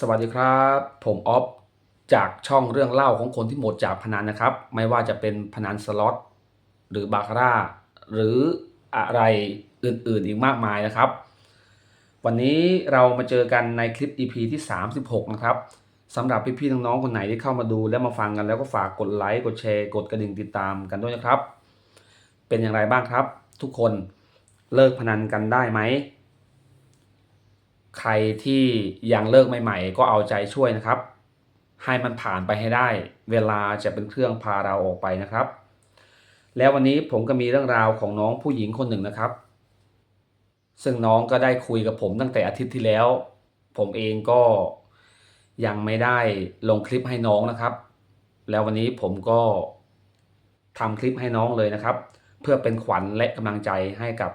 สวัสดีครับ ผมออฟจากช่องเรื่องเล่าของคนที่หมดจากพนันนะครับ ไม่ว่าจะเป็นพนันสล็อตหรือบาคาร่าหรืออะไรอื่นๆอีกมากมายนะครับ วันนี้เรามาเจอกันในคลิป EP ที่ 36 นะครับสำหรับพี่ๆน้องๆคนไหนที่เข้ามาดูและมาฟังกันแล้วก็ฝากกดไลค์กดแชร์กดกระดิ่งติดตามกันด้วยนะครับ เป็นอย่างไรบ้างครับ ทุกคนเลิกพนันกันได้ไหม ใครที่ยังเลิกใหม่ ๆ ก็เอาใจช่วยนะครับ ให้มันผ่านไปให้ได้ เวลาจะเป็นเครื่องพาเราออกไปนะครับ แล้ววันนี้ผมก็มีเรื่องราวของน้องผู้หญิงคนหนึ่งนะครับ ซึ่งน้องก็ได้คุยกับผมตั้งแต่อาทิตย์ที่แล้ว ผมเองก็ยังไม่ได้ลงคลิปให้น้องนะครับ แล้ววันนี้ผมก็ทำคลิปให้น้องเลยนะครับ เพื่อเป็นขวัญและกำลังใจให้กับ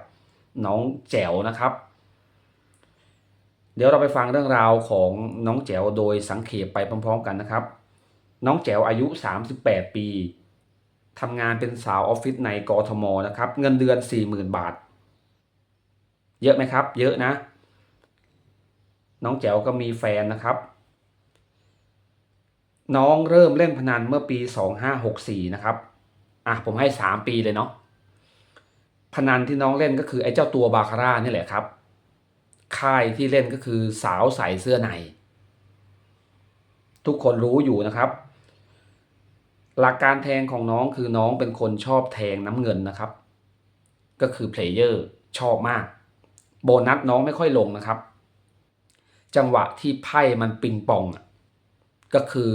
น้องแจ๋วนะครับ เดี๋ยวเราไปฟังเรื่องราวของน้องแจ๋วโดยสังเขปไปพร้อมๆกันนะครับ น้องแจ๋วอายุ 38 ปีทำงานเป็นสาวออฟฟิศในกทมนะครับ เงินเดือน 40,000 บาท เยอะไหมครับ เยอะนะ น้องแจ๋วก็มีแฟนนะครับ น้องเริ่มเล่นพนันเมื่อปี 2564 นะครับ อะผมให้ 3 ปีเลยเนาะ พนันที่น้องเล่นก็คือไอ้เจ้าตัวบาคาร่านี่แหละครับ ค่ายที่เล่นก็คือสาวใส่เสื้อใน ทุกคนรู้อยู่นะครับ หลักการแทงของน้องคือน้องเป็นคนชอบแทงน้ำเงินนะครับ ก็คือเพลเยอร์ชอบมาก โบนัสน้องไม่ค่อยลงนะครับ จังหวะที่ไพ่มันปิงปองอะก็คือ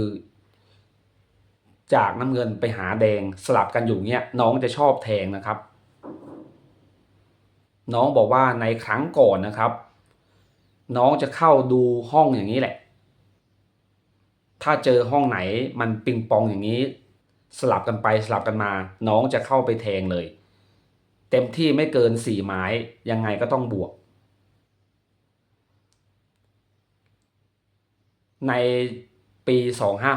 จากน้ำเงินไปหาแดงสลับกันอยู่เงี้ยน้องจะชอบแทงนะครับน้องบอกว่าในครั้งก่อนนะครับ น้องจะเข้าดูห้องอย่างนี้แหละ ถ้าเจอห้องไหนมันปิงปองอย่างนี้ สลับกันไปสลับกันมา น้องจะเข้าไปแทงเลย เต็มที่ไม่เกินสี่ไม้ยังไงก็ต้องบวก ในปี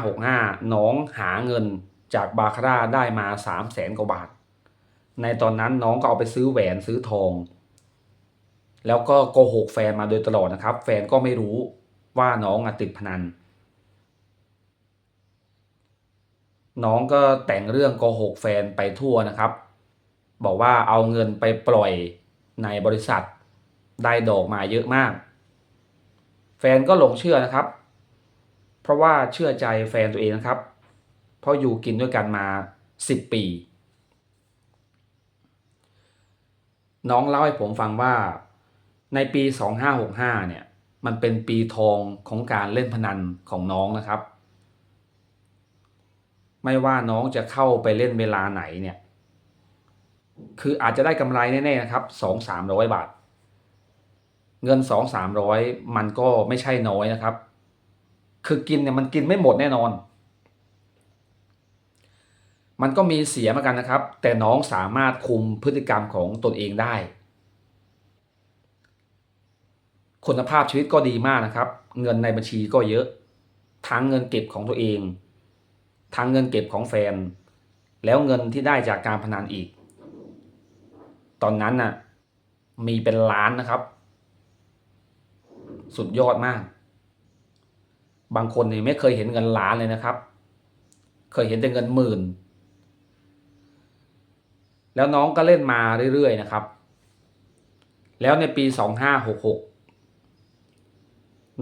2565 น้องหาเงินจากบาคาร่าได้มา3 0 0แสนกว่าบาท ในตอนนั้นน้องก็เอาไปซื้อแหวนซื้อทอง แล้วก็โกหกแฟนมาโดยตลอดนะครับ แฟนก็ไม่รู้ว่าน้องอติดพนัน น้องก็แต่งเรื่องโกหกแฟนไปทั่วนะครับ บอกว่าเอาเงินไปปล่อยในบริษัทได้ดอกมาเยอะมาก แฟนก็หลงเชื่อนะครับ เพราะว่าเชื่อใจแฟนตัวเองนะครับ เพราะอยู่กินด้วยกันมา 10 ปี น้องเล่าให้ผมฟังว่า ในปี 2565 เนี่ย มันเป็นปีทองของการเล่นพนันของน้องนะครับ ไม่ว่าน้องจะเข้าไปเล่นเวลาไหนเนี่ย คืออาจจะได้กำไรแน่ๆนะครับสองสามร้อยบาท เงินสองสามร้อยมันก็ไม่ใช่น้อยนะครับ คือกินเนี่ยมันกินไม่หมดแน่นอน มันก็มีเสียเหมือนกันนะครับ แต่น้องสามารถคุมพฤติกรรมของตนเองได้ คุณภาพชีวิตก็ดีมากนะครับ เงินในบัญชีก็เยอะ ทั้งเงินเก็บของตัวเอง ทั้งเงินเก็บของแฟน แล้วเงินที่ได้จากการพนันอีก ตอนนั้นน่ะมีเป็นล้านนะครับ สุดยอดมาก บางคนเนี่ยไม่เคยเห็นเงินล้านเลยนะครับ เคยเห็นแต่เงินหมื่น แล้วน้องก็เล่นมาเรื่อยๆนะครับ แล้วในปีสองห้าหกหก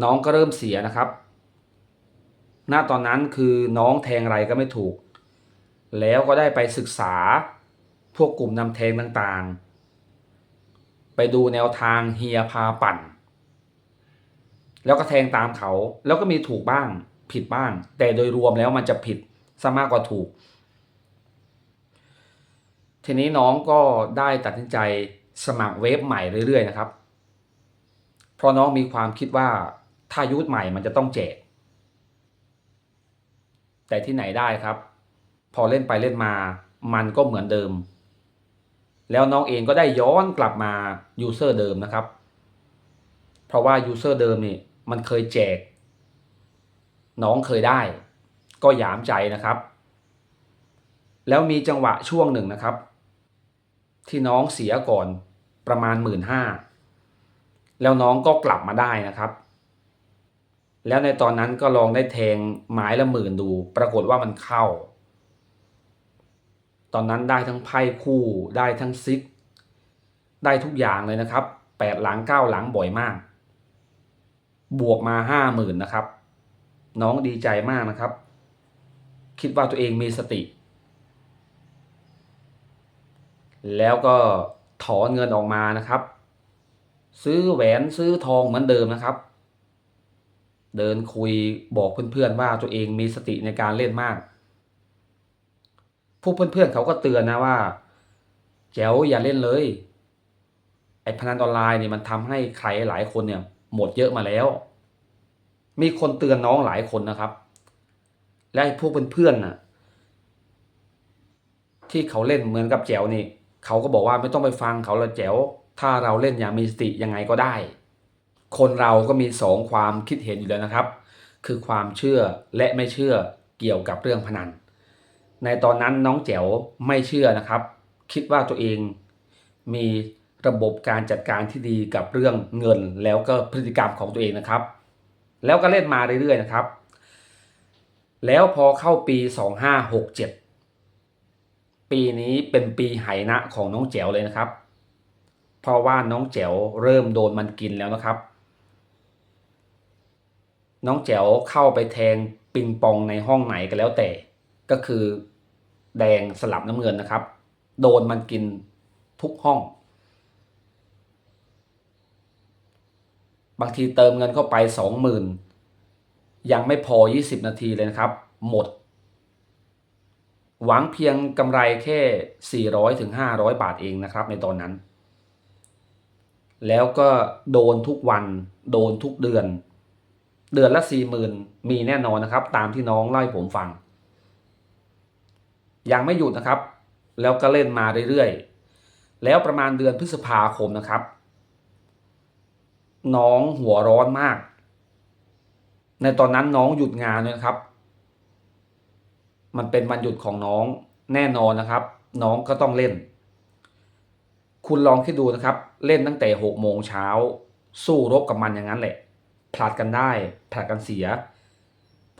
น้องก็เริ่มเสียนะครับ ณ ตอนนั้นคือน้องแทงอะไรก็ไม่ถูก แล้วก็ได้ไปศึกษาพวกกลุ่มนำแทงต่างๆ ไปดูแนวทางเฮียพาปั่น แล้วก็แทงตามเขา แล้วก็มีถูกบ้างผิดบ้าง แต่โดยรวมแล้วมันจะผิดซะมากกว่าถูก ทีนี้น้องก็ได้ตัดสินใจสมัครเว็บใหม่เรื่อยๆนะครับ เพราะน้องมีความคิดว่า ถ้ายุทธใหม่มันจะต้องแจก แต่ที่ไหนได้ครับ พอเล่นไปเล่นมา มันก็เหมือนเดิม แล้วน้องเองก็ได้ย้อนกลับมายูเซอร์เดิมนะครับ เพราะว่ายูเซอร์เดิมนี่มันเคยแจก น้องเคยได้ ก็หยามใจนะครับ แล้วมีจังหวะช่วงหนึ่งนะครับ ที่น้องเสียก่อนประมาณหมื่นห้าแล้วน้องก็กลับมาได้นะครับ แล้วในตอนนั้นก็ลองได้แทงไม้ละหมื่นดู ปรากฏว่ามันเข้า ตอนนั้นได้ทั้งไพ่คู่ได้ทั้งซิก ได้ทุกอย่างเลยนะครับแปดหลังเก้าหลังบ่อยมาก บวกมาห้าหมื่นนะครับ น้องดีใจมากนะครับ คิดว่าตัวเองมีสติ แล้วก็ถอนเงินออกมานะครับ ซื้อแหวนซื้อทองเหมือนเดิมนะครับ เดินคุยบอกเพื่อนๆว่าตัวเองมีสติในการเล่นมาก พวกเพื่อนๆเขาก็เตือนนะว่าแจ๋วอย่าเล่นเลย ไอ้พนันออนไลน์เนี่ยมันทำให้ใครหลายคนเนี่ยหมดเยอะมาแล้ว มีคนเตือนน้องหลายคนนะครับ และไอ้พวกเพื่อนๆน่ะ ที่เขาเล่นเหมือนกับแจ๋วนี่เขาก็บอกว่าไม่ต้องไปฟังเขาละแจ๋วถ้าเราเล่นอย่างมีสติยังไงก็ได้ คนเราก็มีสองความคิดเห็นอยู่แล้วนะครับ คือความเชื่อและไม่เชื่อเกี่ยวกับเรื่องพนัน ในตอนนั้นน้องแจ๋วไม่เชื่อนะครับ คิดว่าตัวเองมีระบบการจัดการที่ดีกับเรื่องเงินแล้วก็พฤติกรรมของตัวเองนะครับ แล้วก็เล่นมาเรื่อยๆนะครับ แล้วพอเข้าปี 2567 ปีนี้เป็นปีไหนะของน้องแจ๋วเลยนะครับ เพราะว่าน้องแจ๋วเริ่มโดนมันกินแล้วนะครับ น้องแจ๋วเข้าไปแทงปิงปองในห้องไหนก็แล้วแต่ ก็คือแดงสลับน้ำเงินนะครับ โดนมันกินทุกห้อง บางทีเติมเงินเข้าไปสองหมื่นยังไม่พอ 20 นาทีเลยนะครับ หมด หวังเพียงกำไรแค่ 400ถึง500 บาทเองนะครับในตอนนั้น แล้วก็โดนทุกวัน โดนทุกเดือน เดือนละ4 0,000มีแน่นอนนะครับ ตามที่น้องเล่าให้ผมฟัง ยังไม่หยุดนะครับ แล้วก็เล่นมาเรื่อยๆ แล้วประมาณเดือนพฤษภาคมนะครับ น้องหัวร้อนมาก ในตอนนั้นน้องหยุดงานเลยนะครับ มันเป็นวันหยุดของน้องแน่นอนนะครับ น้องก็ต้องเล่น คุณลองคิดดูนะครับ เล่นตั้งแต่หกโมงเช้า สู้รบกับมันอย่างนั้นแหละ ผลัดกันได้ผลัดกันเสีย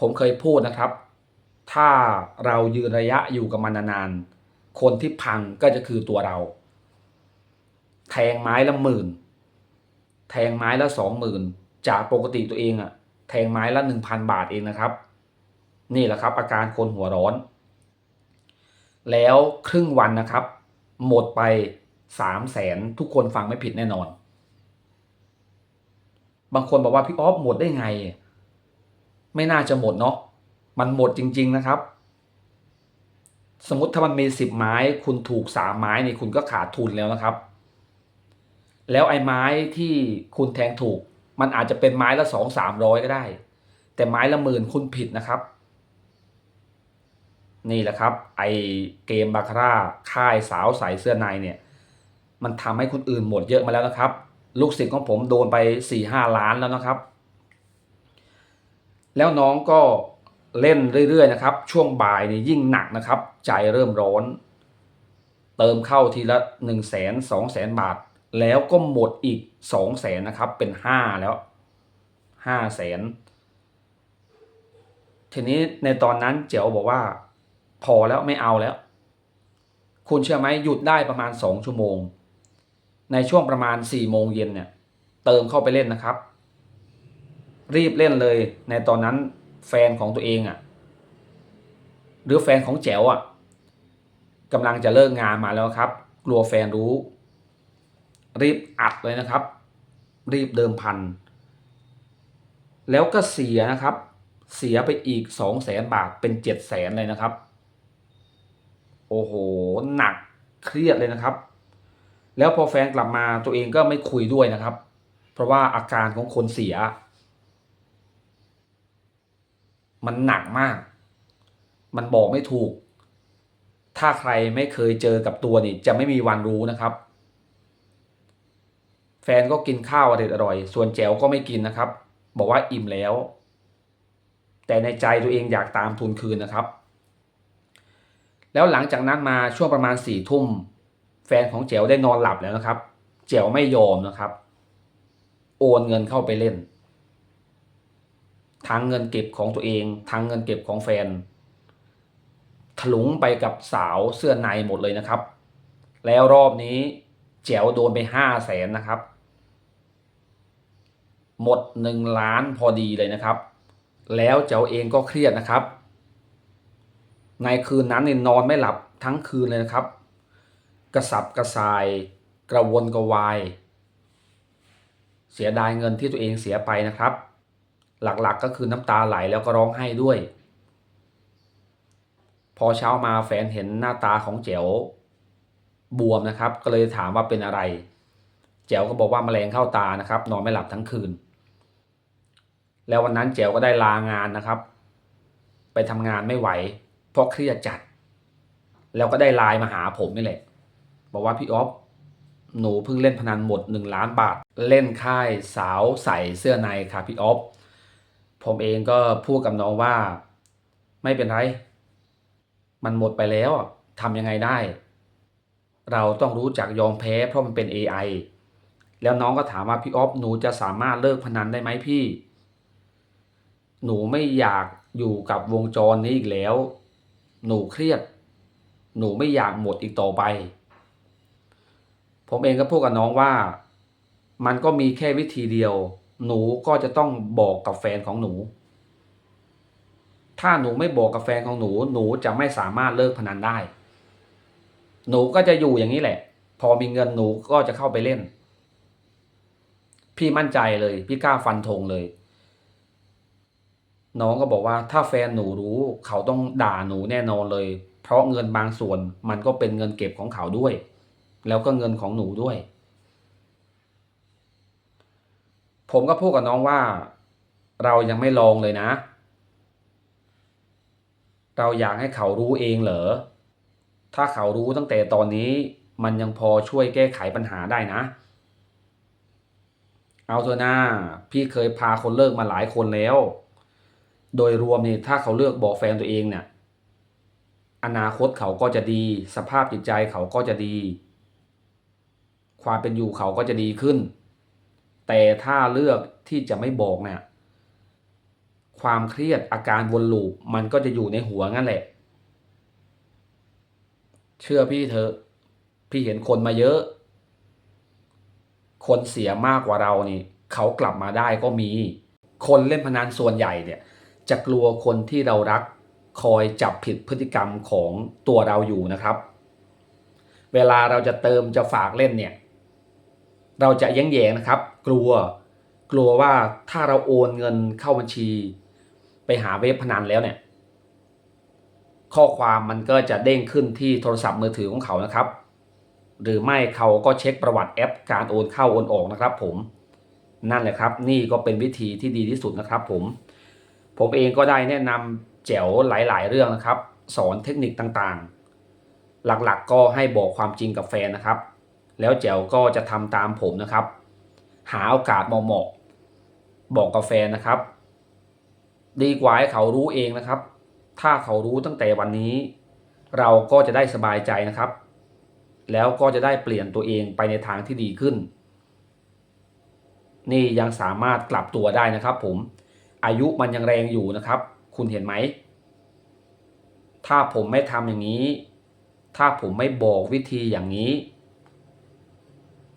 ผมเคยพูดนะครับ ถ้าเรายืนระยะอยู่กับมันนานๆคนที่พังก็จะคือตัวเรา แทงไม้ละหมื่น แทงไม้ละสองหมื่นจากปกติตัวเองอะแทงไม้ละหนึ่งพันบาทเองนะครับ นี่แหละครับ อาการคนหัวร้อน แล้วครึ่งวันนะครับ หมดไปสามแสนทุกคนฟังไม่ผิดแน่นอน บางคนบอกว่าพี่ออฟหมดได้ไง ไม่น่าจะหมดเนาะมันหมดจริง ๆนะครับ สมมติถ้ามันมีสิบไม้ คุณถูกสามไม้นี่คุณก็ขาดทุนแล้วนะครับ แล้วไอ้ไม้ที่คุณแทงถูก มันอาจจะเป็นไม้ละสองสามร้อยก็ได้ แต่ไม้ละหมื่นคุณผิดนะครับ นี่แหละครับ ไอเกมบาคาร่าค่ายสาวใส่เสื้อในเนี่ย มันทำให้คนอื่นหมดเยอะมาแล้วนะครับ ลูกศิษย์ของผมโดนไปสี่ห้าล้านแล้วนะครับ แล้วน้องก็เล่นเรื่อยๆนะครับ ช่วงบ่ายนี่ยิ่งหนักนะครับ ใจเริ่มร้อน เติมเข้าทีละหนึ่งแสนสองแสนบาท แล้วก็หมดอีกสองแสนนะครับ เป็นห้าแล้วห้าแสนทีนี้ในตอนนั้นเจ๋วบอกว่า พอแล้วไม่เอาแล้ว คุณเชื่อไหมหยุดได้ประมาณสองชั่วโมง ในช่วงประมาณสี่โมงเย็นเนี่ยเติมเข้าไปเล่นนะครับ รีบเล่นเลยในตอนนั้นแฟนของตัวเองอะ่ะหรือแฟนของแจ๋วอะ่ะกำลังจะเลิกงานมาแล้วครับ กลัวแฟนรู้ รีบอัดเลยนะครับ รีบเดิมพัน แล้วก็เสียนะครับ เสียไปอีกสองแสนบาทเป็นเจ็ดแสนเลยนะครับ โอ้โห หนักเครียดเลยนะครับ แล้วพอแฟนกลับมาตัวเองก็ไม่คุยด้วยนะครับ เพราะว่าอาการของคนเสีย มันหนักมาก มันบอกไม่ถูก ถ้าใครไม่เคยเจอกับตัวนี่จะไม่มีวันรู้นะครับ แฟนก็กินข้าวอร่อยอร่อย ส่วนแจ๋วก็ไม่กินนะครับ บอกว่าอิ่มแล้ว แต่ในใจตัวเองอยากตามทุนคืนนะครับ แล้วหลังจากนั้นมาช่วงประมาณสี่ทุ่ม แฟนของแจ๋วได้นอนหลับแล้วนะครับ แจ๋วไม่ยอมนะครับ โอนเงินเข้าไปเล่นทั้งเงินเก็บของตัวเองทั้งเงินเก็บของแฟน ถลุงไปกับสาวเสื้อในหมดเลยนะครับ แล้วรอบนี้แจ๋วโดนไปห้าแสนนะครับ หมดหนึ่งล้านพอดีเลยนะครับ แล้วแจ๋วเองก็เครียดนะครับ ในคืนนั้นเนี่ยนอนไม่หลับทั้งคืนเลยนะครับ กระสับกระส่าย กระวนกระวาย เสียดายเงินที่ตัวเองเสียไปนะครับ หลักๆก็คือน้ำตาไหลแล้วก็ร้องไห้ด้วย พอเช้ามาแฟนเห็นหน้าตาของแจ๋วบวมนะครับ ก็เลยถามว่าเป็นอะไรแจ๋วก็บอกว่าแมลงเข้าตานะครับ นอนไม่หลับทั้งคืน แล้ววันนั้นแจ๋วก็ได้ลางานนะครับ ไปทำงานไม่ไหวเพราะเครียดจัด แล้วก็ได้ไลน์มาหาผมนี่แหละ บอกว่าพี่ออฟหนูเพิ่งเล่นพนันหมดหนึ่งล้านบาท เล่นค่ายสาวใส่เสื้อในค่ะพี่ออฟผมเองก็พูดกับน้องว่า ไม่เป็นไร มันหมดไปแล้วทำยังไงได้ เราต้องรู้จักยอมแพ้เพราะมันเป็น AI แล้วน้องก็ถามว่าพี่ออฟหนูจะสามารถเลิกพนันได้ไหมพี่ หนูไม่อยากอยู่กับวงจรนี้อีกแล้ว หนูเครียด หนูไม่อยากหมดอีกต่อไป ผมเองก็พูดกับน้องว่า มันก็มีแค่วิธีเดียว หนูก็จะต้องบอกกับแฟนของหนู ถ้าหนูไม่บอกกับแฟนของหนู หนูจะไม่สามารถเลิกพนันได้ หนูก็จะอยู่อย่างนี้แหละ พอมีเงินหนูก็จะเข้าไปเล่น พี่มั่นใจเลย พี่กล้าฟันธงเลย น้องก็บอกว่า ถ้าแฟนหนูรู้เขาต้องด่าหนูแน่นอนเลย เพราะเงินบางส่วนมันก็เป็นเงินเก็บของเขาด้วย แล้วก็เงินของหนูด้วย ผมก็พูดกับน้องว่า เรายังไม่ลองเลยนะ เราอยากให้เขารู้เองเหรอ ถ้าเขารู้ตั้งแต่ตอนนี้มันยังพอช่วยแก้ไขปัญหาได้นะ เอาเถอะนะพี่เคยพาคนเลิกมาหลายคนแล้ว โดยรวมนี่ถ้าเขาเลือกบอกแฟนตัวเองเนี่ยอนาคตเขาก็จะดี สภาพจิตใจเขาก็จะดี ความเป็นอยู่เขาก็จะดีขึ้น แต่ถ้าเลือกที่จะไม่บอกเนี่ยความเครียดอาการวนลูปมันก็จะอยู่ในหัวงั้นแหละ เชื่อพี่เถอะพี่เห็นคนมาเยอะ คนเสียมากกว่าเรานี่เขากลับมาได้ก็มี คนเล่นพนันส่วนใหญ่เนี่ย จะกลัวคนที่เรารักคอยจับผิดพฤติกรรมของตัวเราอยู่นะครับ เวลาเราจะเติมจะฝากเล่นเนี่ย เราจะแย้งแยงนะครับ กลัวกลัวว่าถ้าเราโอนเงินเข้าบัญชี ไปหาเว็บพนันแล้วเนี่ย ข้อความมันก็จะเด้งขึ้นที่โทรศัพท์มือถือของเขานะครับ หรือไม่เขาก็เช็คประวัติแอป การโอนเข้าโอนออกนะครับ ผมนั่นแหละครับ นี่ก็เป็นวิธีที่ดีที่สุดนะครับ ผม ผมเองก็ได้แนะนำแจ๋วหลาย ๆ เรื่องนะครับ สอนเทคนิคต่างๆ หลักๆก็ให้บอกความจริงกับแฟนนะครับ แล้วแจ๋วก็จะทำตามผมนะครับ หาโอกาสเหมาะๆบอกกับแฟนะครับ ดีกว่าให้เขารู้เองนะครับ ถ้าเขารู้ตั้งแต่วันนี้ เราก็จะได้สบายใจนะครับ แล้วก็จะได้เปลี่ยนตัวเองไปในทางที่ดีขึ้น นี่ยังสามารถกลับตัวได้นะครับ ผมอายุมันยังแรงอยู่นะครับ คุณเห็นไหม ถ้าผมไม่ทำอย่างนี้ ถ้าผมไม่บอกวิธีอย่างนี้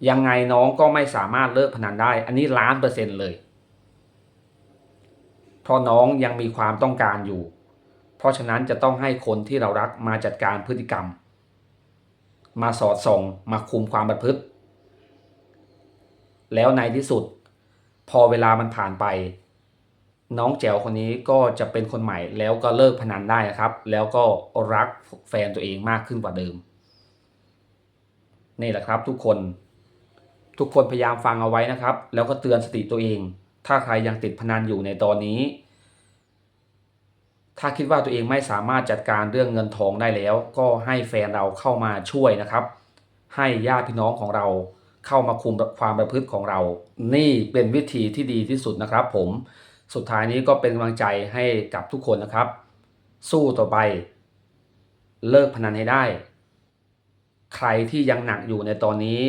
ยังไงน้องก็ไม่สามารถเลิกพนันได้ อันนี้ล้านเปอร์เซ็นต์เลย เพราะน้องยังมีความต้องการอยู่ เพราะฉะนั้นจะต้องให้คนที่เรารักมาจัดการพฤติกรรม มาสอดส่องมาคุมความประพฤติ แล้วในที่สุด พอเวลามันผ่านไป น้องแจ๋วคนนี้ก็จะเป็นคนใหม่ แล้วก็เลิกพนันได้นะครับ แล้วก็รักแฟนตัวเองมากขึ้นกว่าเดิม นี่แหละครับทุกคน ทุกคนพยายามฟังเอาไว้นะครับ แล้วก็เตือนสติตัวเอง ถ้าใครยังติดพนันอยู่ในตอนนี้ ถ้าคิดว่าตัวเองไม่สามารถจัดการเรื่องเงินทองได้แล้ว ก็ให้แฟนเราเข้ามาช่วยนะครับ ให้ญาติพี่น้องของเราเข้ามาคุมความประพฤติของเรา นี่เป็นวิธีที่ดีที่สุดนะครับ ผม สุดท้ายนี้ก็เป็นกำลังใจให้กับทุกคนนะครับ สู้ต่อไป เลิกพนันให้ได้ ใครที่ยังหนักอยู่ในตอนนี้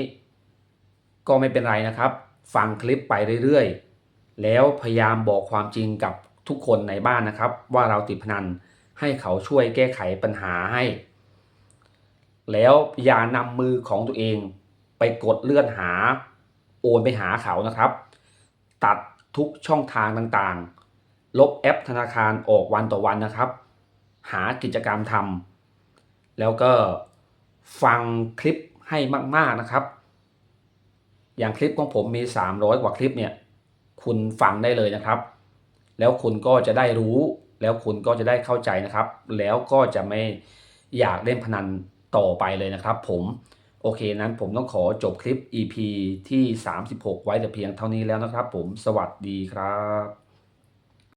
ก็ไม่เป็นไรนะครับ ฟังคลิปไปเรื่อยๆ แล้วพยายามบอกความจริงกับทุกคนในบ้านนะครับ ว่าเราติดพนันให้เขาช่วยแก้ไขปัญหาให้ แล้วอย่านำมือของตัวเองไปกดเลื่อนหา โอนไปหาเขานะครับ ตัดทุกช่องทางต่างๆ ลบแอปธนาคารออกวันต่อวันนะครับ หากิจกรรมทำแล้วก็ฟังคลิปให้มาก ๆนะครับ อย่างคลิปของผมมี 300 กว่าคลิปเนี่ยคุณฟังได้เลยนะครับ แล้วคุณก็จะได้รู้ แล้วคุณก็จะได้เข้าใจนะครับ แล้วก็จะไม่อยากเล่นพนันต่อไปเลยนะครับผมโอเคนั้นผมต้องขอจบคลิป EP ที่ 36 ไว้แต่เพียงเท่านี้แล้วนะครับผมสวัสดีครับ